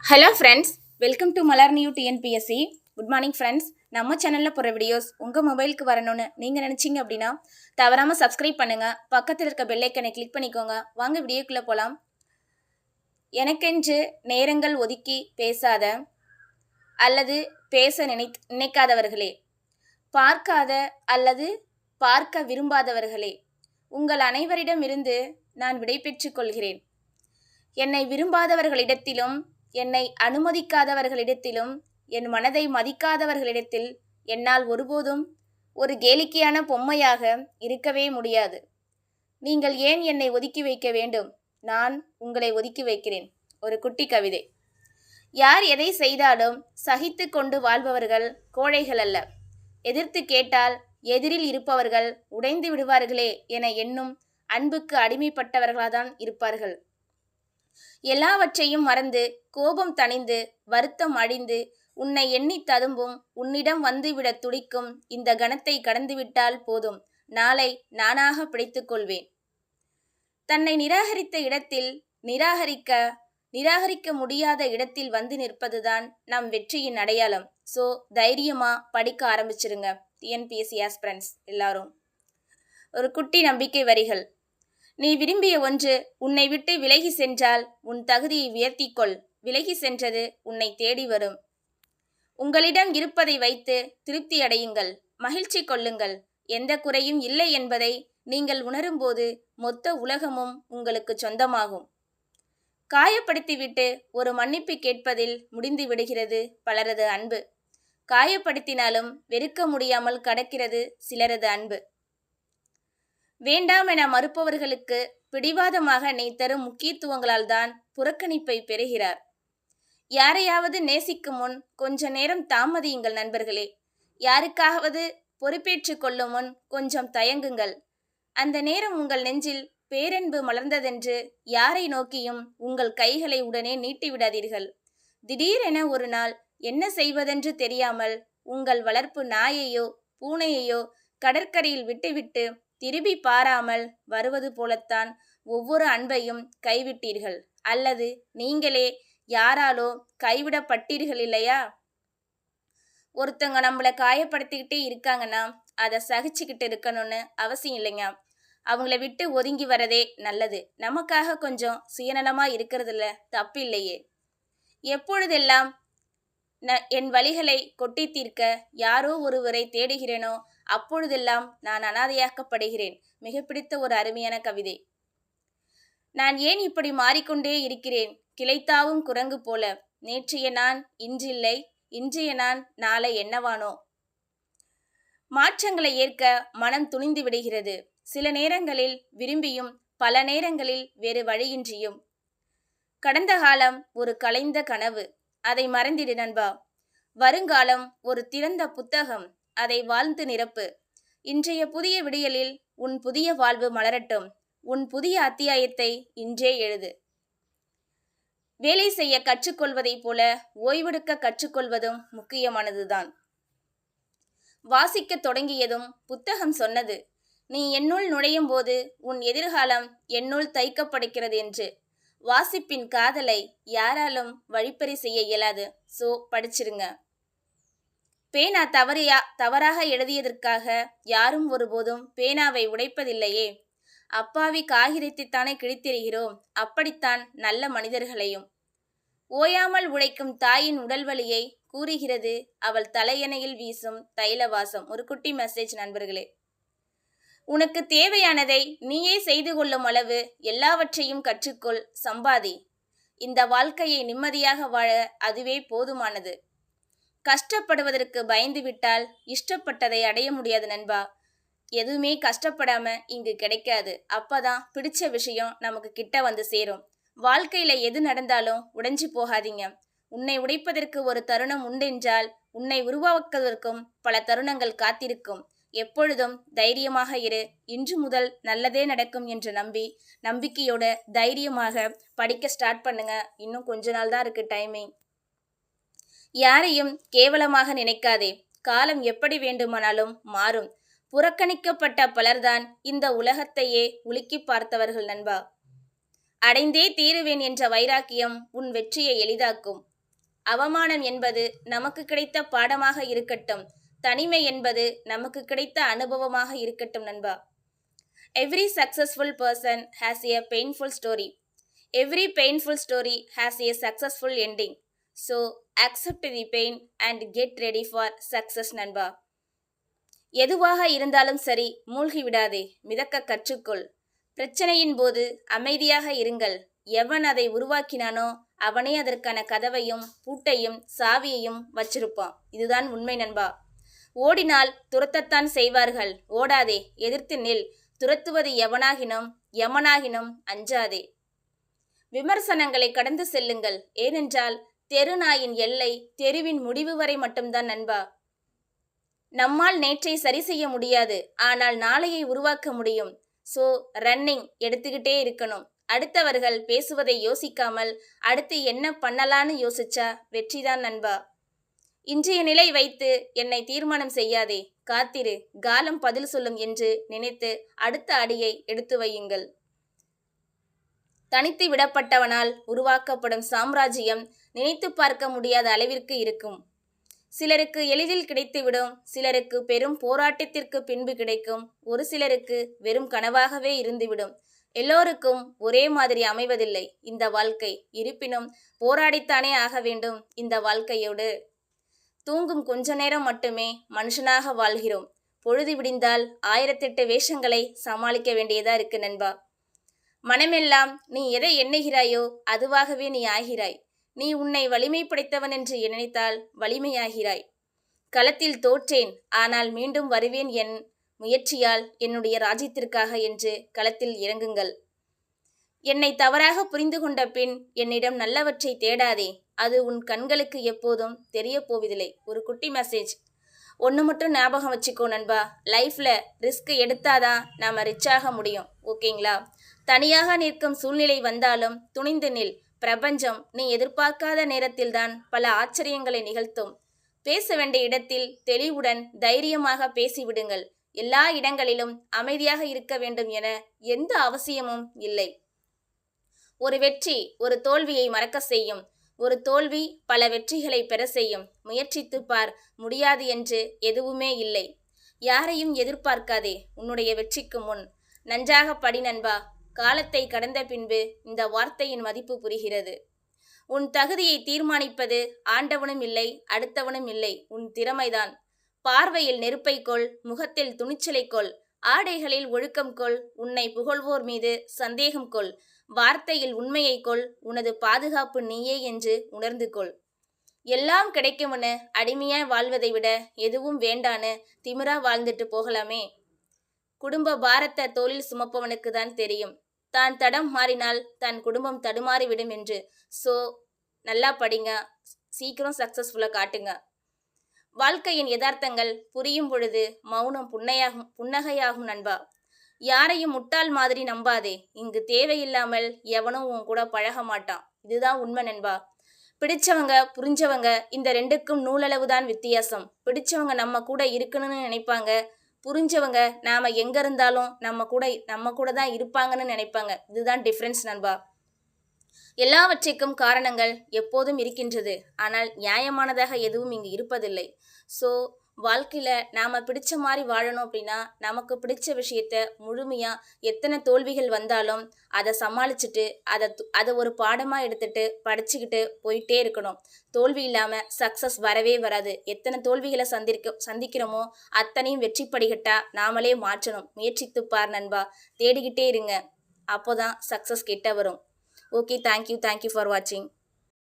Hello friends welcome to Malar new TNPSC good morning friends நம்ம சேனலில் போகிற videos உங்கள் மொபைலுக்கு வரணும்னு நீங்கள் நினச்சிங்க அப்படின்னா தவறாமல் சப்ஸ்கிரைப் பண்ணுங்கள் பக்கத்தில் இருக்க பெல்லைக்கனை கிளிக் பண்ணிக்கோங்க. வாங்க வீடியோக்குள்ளே போகலாம் எனக்கென்று நேரங்கள் ஒதுக்கி பேசாத அல்லது பேச நினை நினைக்காதவர்களே பார்க்காத அல்லது பார்க்க விரும்பாதவர்களே உங்கள் அனைவரிடமிருந்து நான் விடை பெற்றுக் கொள்கிறேன். என்னை விரும்பாதவர்களிடத்திலும் என்னை அனுமதிக்காதவர்களிடத்திலும் என் மனதை மதிக்காதவர்களிடத்தில் என்னால் ஒருபோதும் ஒரு கேலிக்கையான பொம்மையாக இருக்கவே முடியாது. நீங்கள் ஏன் என்னை ஒதுக்கி வைக்க வேண்டும்? நான் உங்களை ஒதுக்கி வைக்கிறேன். ஒரு குட்டி கவிதை. யார் எதை செய்தாலும் சகித்து கொண்டு வாழ்பவர்கள் கோழைகள் அல்ல. எதிர்த்து கேட்டால் எதிரில் இருப்பவர்கள் உடைந்து விடுவார்களே என எண்ணும் அன்புக்கு அடிமைப்பட்டவர்களாதான் இருப்பார்கள். எல்லாவற்றையும் மறந்து கோபம் தணிந்து வருத்தம் அழிந்து உன்னை எண்ணி ததும்பும் உன்னிடம் வந்துவிட துடிக்கும் இந்த கணத்தை கடந்துவிட்டால் போதும். நாளை நானாக பிடித்துக் கொள்வேன் தன்னை நிராகரித்த இடத்தில் நிராகரிக்க நிராகரிக்க முடியாத இடத்தில் வந்து நிற்பதுதான் நம் வெற்றியின் அடையாளம். ஸோ தைரியமா படிக்க ஆரம்பிச்சிருங்க. டிஎன்பிஎஸ்சி ஆஸ்பிரன்ஸ் எல்லாரும். ஒரு குட்டி நம்பிக்கை வரிகள். நீ விரும்பிய ஒன்று உன்னை விட்டு விலகி சென்றால் உன் தகுதியை உயர்த்திக்கொள். விலகி சென்றது உன்னை தேடி வரும். உங்களிடம் இருப்பதை வைத்து திருப்தி அடையுங்கள். மகிழ்ச்சி கொள்ளுங்கள். எந்த குறையும் இல்லை என்பதை நீங்கள் உணரும்போது மொத்த உலகமும் உங்களுக்கு சொந்தமாகும். காயப்படுத்திவிட்டு ஒரு மன்னிப்பு கேட்பதில் முடிந்து விடுகிறது பலரது அன்பு. காயப்படுத்தினாலும் வெறுக்க முடியாமல் கடக்கிறது சிலரது அன்பு. வேண்டாம் என மறுப்பவர்களுக்கு பிடிவாதமாக நீ தரும் முக்கியத்துவங்களால் தான் புறக்கணிப்பை பெறுகிறார். யாரையாவது நேசிக்கும் முன் கொஞ்ச நேரம் தாமதியுங்கள் நண்பர்களே. யாருக்காவது பொறுப்பேற்று கொள்ளும் முன் கொஞ்சம் தயங்குங்கள். அந்த நேரம் உங்கள் நெஞ்சில் பேரன்பு மலர்ந்ததென்று யாரை நோக்கியும் உங்கள் கைகளை உடனே நீட்டிவிடாதீர்கள். திடீரென ஒரு நாள் என்ன செய்வதென்று தெரியாமல் உங்கள் வளர்ப்பு நாயையோ பூனையையோ கடற்கரையில் விட்டுவிட்டு திரும்பி பாராமல் வருவது போலத்தான் ஒவ்வொரு அன்பையும் கைவிட்டீர்கள். அல்லது நீங்களே யாராலோ கைவிடப்பட்டீர்கள் இல்லையா? ஒருத்தவங்க நம்மளை காயப்படுத்திக்கிட்டே இருக்காங்கன்னா அதை சகிச்சுக்கிட்டு இருக்கணும்னு அவசியம் இல்லைங்க. அவங்கள விட்டு ஒதுங்கி வரதே நல்லது. நமக்காக கொஞ்சம் சுயநலமாக இருக்கிறதுல தப்பு இல்லையே. எப்பொழுதெல்லாம் ந என் வழிகளை கொட்டி தீர்க்க யாரோ ஒருவரை தேடுகிறேனோ அப்பொழுதெல்லாம் நான் அனாதையாக்கப்படுகிறேன். மிக பிடித்த ஒரு அருமையான கவிதை. நான் ஏன் இப்படி மாறிக்கொண்டே இருக்கிறேன்? கிளைத்தாவும் குரங்கு போல. நேற்றைய நான் இன்றில்லை. இன்றைய நான் நாளை என்னவானோ? மாற்றங்களை ஏற்க மனம் துணிந்து விடுகிறது. சில நேரங்களில் விரும்பியும் பல நேரங்களில் வேறு வழியின்றியும். கடந்த காலம் ஒரு கலைந்த கனவு. அதை மறந்திடு நண்பா. வருங்காலம் ஒரு திறந்த புத்தகம். அதை வாழ்ந்து நிரப்பு. இன்றைய புதிய விடியலில் உன் புதிய வாழ்வு மலரட்டும். உன் புதிய அத்தியாயத்தை இன்றே எழுது. வேலை செய்ய கற்றுக்கொள்வதைப் போல ஓய்வெடுக்க கற்றுக்கொள்வதும் முக்கியமானதுதான். வாசிக்க தொடங்கியதும் புத்தகம் சொன்னது. நீ என்னுள் நுழையும் போது உன் எதிர்காலம் என்னுள் தைக்கப்படுகிறது என்று. வாசிப்பின் காதலை யாராலும் வழிப்பறி செய்ய இயலாது. சோ படிச்சிருங்க. பேனா தவறியா தவறாக எழுதியதற்காக யாரும் ஒருபோதும் பேனாவை உடைப்பதில்லையே. அப்பாவி காகிதத்தைத்தானே கிழித்திருகிறோம் அப்படித்தான் நல்ல மனிதர்களையும். ஓயாமல் உழைக்கும் தாயின் உடல் வலியை கூறுகிறது அவள் தலையணையில் வீசும் தைலவாசம். ஒரு குட்டி மெசேஜ் நண்பர்களே. உனக்கு தேவையானதை நீயே செய்து கொள்ளும் அளவு எல்லாவற்றையும் கற்றுக்கொள் சம்பாதி. இந்த வாழ்க்கையை நிம்மதியாக வாழ அதுவே போதுமானது. கஷ்டப்படுவதற்கு பயந்து விட்டால் இஷ்டப்பட்டதை அடைய முடியாது நண்பா. எதுவுமே கஷ்டப்படாம இங்கு கிடைக்காது. அப்பதான் பிடிச்ச விஷயம் நமக்கு கிட்ட வந்து சேரும். வாழ்க்கையில எது நடந்தாலும் உடைஞ்சு போகாதீங்க. உன்னை உடைப்பதற்கு ஒரு தருணம் உண்டென்றால் உன்னை உருவாக்குவதற்கும் பல தருணங்கள் காத்திருக்கும். எப்பொழுதும் தைரியமாக இரு. இன்று முதல் நல்லதே நடக்கும் என்று நம்பி நம்பிக்கையோட தைரியமாக படிக்க ஸ்டார்ட் பண்ணுங்க. இன்னும் கொஞ்ச நாள் தான் இருக்கு டைமிங் யாரையும் கேவலமாக நினைக்காதே. காலம் எப்படி வேண்டுமானாலும் மாறும். புறக்கணிக்கப்பட்ட பலர்தான் இந்த உலகத்தையே உலுக்கி பார்த்தவர்கள் நண்பா. அடைந்தே தீருவேன் என்ற வைராக்கியம் உன் வெற்றியை எளிதாக்கும். அவமானம் என்பது நமக்கு கிடைத்த பாடமாக இருக்கட்டும். தனிமை என்பது நமக்கு கிடைத்த அனுபவமாக இருக்கட்டும் நண்பா. Every successful person has a painful story every painful story has a successful ending so accept the pain and get ready for success நண்பா. எதுவாக இருந்தாலும் சரி மூழ்கி விடாதே. மிதக்க கற்றுக்கொள். பிரச்சனையின் போது அமைதியாக இருங்கள். எவன் அதை உருவாக்கினானோ அவனே அதற்கான கதவையும் பூட்டையும் சாவியையும் வச்சிருப்பான். இதுதான் உண்மை நண்பா. ஓடினால் துரத்தத்தான் செய்வார்கள். ஓடாதே. எதிர்த்து நில். துரத்துவது எவனாகினும் எமனாகினும் அஞ்சாதே. விமர்சனங்களை கடந்து செல்லுங்கள். ஏனென்றால் தெருநாயின் எல்லை தெருவின் முடிவு வரை மட்டும்தான் நண்பா. நம்மால் நேற்றை சரி செய்ய முடியாது ஆனால் நாளையை உருவாக்க முடியும். ஸோ ரன்னிங் எடுத்துக்கிட்டே இருக்கணும். அடுத்தவர்கள் பேசுவதை யோசிக்காமல் அடுத்து என்ன பண்ணலான்னு யோசிச்சா வெற்றிதான் நண்பா. இன்றைய நிலை வைத்து என்னை தீர்மானம் செய்யாதே. காத்திரு காலம் பதில் சொல்லும் என்று நினைத்து அடுத்த அடியை எடுத்து வையுங்கள். தனித்து விடப்பட்டவனால் உருவாக்கப்படும் சாம்ராஜ்யம் நினைத்து பார்க்க முடியாத அளவிற்கு இருக்கும். சிலருக்கு எளிதில் கிடைத்துவிடும் சிலருக்கு பெரும் போராட்டத்திற்கு பின்பு கிடைக்கும் ஒரு சிலருக்கு வெறும் கனவாகவே இருந்துவிடும். எல்லோருக்கும் ஒரே மாதிரி அமைவதில்லை இந்த வாழ்க்கை. இருப்பினும் போராடித்தானே ஆக வேண்டும் இந்த வாழ்க்கையோடு. தூங்கும் கொஞ்ச நேரம் மட்டுமே மனுஷனாக வாழ்கிறோம். பொழுது விடிந்தால் ஆயிரத்தெட்டு வேஷங்களை சமாளிக்க வேண்டியதா இருக்கு நண்பா. மனமெல்லாம் நீ எதை எண்ணுகிறாயோ அதுவாகவே நீ ஆகிறாய். நீ உன்னை வலிமை படைத்தவன் என்று நினைத்தால் வலிமையாகிறாய். களத்தில் தோற்றேன் ஆனால் மீண்டும் வருவேன் என் முயற்சியால் என்னுடைய ராஜ்யத்திற்காக என்று களத்தில் இறங்குங்கள். என்னை தவறாக புரிந்து கொண்ட பின் என்னிடம் நல்லவற்றை தேடாதே அது உன் கண்களுக்கு எப்போதும் தெரிய போவதில்லை. ஒரு குட்டி மெசேஜ் ஒன்று மட்டும் ஞாபகம் வச்சுக்கோ நண்பா. லைஃப்பில் ரிஸ்க் எடுத்தாதான் நாம் ரிச்சாக முடியும். ஓகேங்களா தனியாக நிற்கும் சூழ்நிலை வந்தாலும் துணிந்து நில். பிரபஞ்சம் நீ எதிர்பார்க்காத நேரத்தில்தான் பல ஆச்சரியங்களை நிகழ்த்தும். பேச வேண்டிய இடத்தில் தெளிவுடன் தைரியமாக பேசிவிடுங்கள். எல்லா இடங்களிலும் அமைதியாக இருக்க வேண்டும் என எந்த அவசியமும் இல்லை. ஒரு வெற்றி ஒரு தோல்வியை மறக்க செய்யும். ஒரு தோல்வி பல வெற்றிகளை பெற செய்யும். முயற்சித்து பார் முடியாது என்று எதுவுமே இல்லை. யாரையும் எதிர்பார்க்காதே உன்னுடைய வெற்றிக்கு முன். நன்றாக படி நண்பா. காலத்தை கடந்த பின்பு இந்த வார்த்தையின் மதிப்பு புரிகிறது. உன் தகுதியை தீர்மானிப்பது ஆண்டவனும் இல்லை அடுத்தவனும் இல்லை. உன் திறமைதான். பார்வையில் நெருப்பை கொள் முகத்தில் துணிச்சலை கொள். ஆடைகளில் ஒழுக்கம் கொள் உன்னை புகழ்வோர் மீது சந்தேகம் கொள். வார்த்தையில் உண்மையை கொள் உனது பாதுகாப்பு நீயே என்று உணர்ந்து கொள். எல்லாம் கிடைக்கும்னு அடிமையாய் வாழ்வதை விட எதுவும் வேண்டான்னு திமிரா வாழ்ந்துட்டு போகலாமே. குடும்ப பாரத்தை தோளில் சுமப்பவனுக்கு தான் தெரியும். தான் தடம் மாறினால் தன் குடும்பம் தடுமாறிவிடும் என்று. ஸோ நல்லா படிங்க. சீக்கிரம் சக்ஸஸ்ஃபுல்லாக காட்டுங்க. வாழ்க்கையின் யதார்த்தங்கள் புரியும் பொழுது மௌனம் புன்னையாகும் புன்னகையாகும் நண்பா. யாரையும் முட்டாள் மாதிரி நம்பாதே. இங்கு தேவையில்லாமல் எவனும் உன் கூட பழக மாட்டான். இதுதான் உண்மை நண்பா. பிடிச்சவங்க புரிஞ்சவங்க இந்த ரெண்டுக்கும் நூலளவு தான் வித்தியாசம். பிடிச்சவங்க நம்ம கூட இருக்கணும்னு நினைப்பாங்க. புரிஞ்சவங்க நாம எங்க இருந்தாலும் நம்ம கூட நம்ம கூட தான் இருப்பாங்கன்னு நினைப்பாங்க. இதுதான் டிஃப்ரென்ஸ் நண்பா. எல்லாவற்றிற்கும் காரணங்கள் எப்போதும் இருக்கின்றது. ஆனால் நியாயமானதாக எதுவும் இங்கு இருப்பதில்லை. ஸோ வாழ்க்கையில் நாம் பிடிச்ச மாதிரி வாழணும் அப்படின்னா நமக்கு பிடிச்ச விஷயத்த முழுமையாக எத்தனை தோல்விகள் வந்தாலும் அதை சமாளிச்சுட்டு அதை அதை ஒரு பாடமாக எடுத்துட்டு படிச்சுக்கிட்டு போயிட்டே இருக்கணும். தோல்வி இல்லாமல் சக்ஸஸ் வரவே வராது. எத்தனை தோல்விகளை சந்திக்க சந்திக்கிறோமோ அத்தனையும் வெற்றி படிக்கட்டா நாமளே மாற்றணும். முயற்சித்து பார் நண்பா. தேடிக்கிட்டே இருங்க. அப்போதான் சக்ஸஸ் கிட்ட வரும். ஓகே தேங்க்யூ தேங்க்யூ ஃபார் வாட்சிங்